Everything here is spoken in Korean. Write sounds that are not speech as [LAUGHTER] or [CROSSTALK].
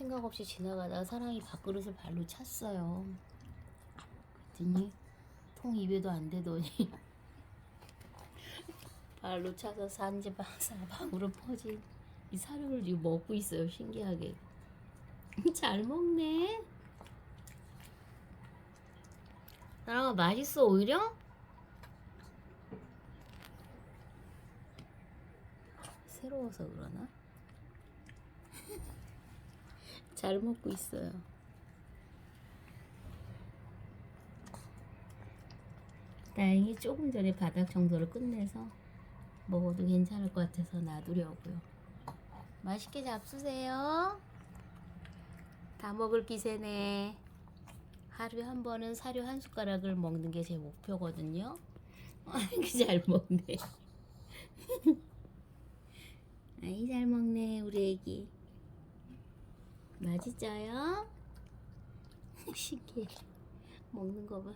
생각 없이 지나가다가 사랑이 밥그릇을 발로 찼어요. 그랬더니 통 입에도 안 되더니 [LAUGHS] 발로 차서 산지방 사방으로 퍼진 이 사료를 지금 먹고 있어요. 신기하게. 잘 먹네. 사랑아 맛있어 오히려? 새로워서 그러나? [LAUGHS] 잘 먹고 있어요. 다행히 조금 전에 바닥 정도를 끝내서 먹어도 괜찮을 것 같아서 놔두려고요. 맛있게 잡수세요. 다 먹을 기세네. 하루에 한 번은 사료 한 숟가락을 먹는 게 제 목표거든요. [LAUGHS] 잘 먹네. [LAUGHS] 아이 잘 먹네 우리 애기. 맛있어요? [LAUGHS] 신기해. 먹는 거 봐.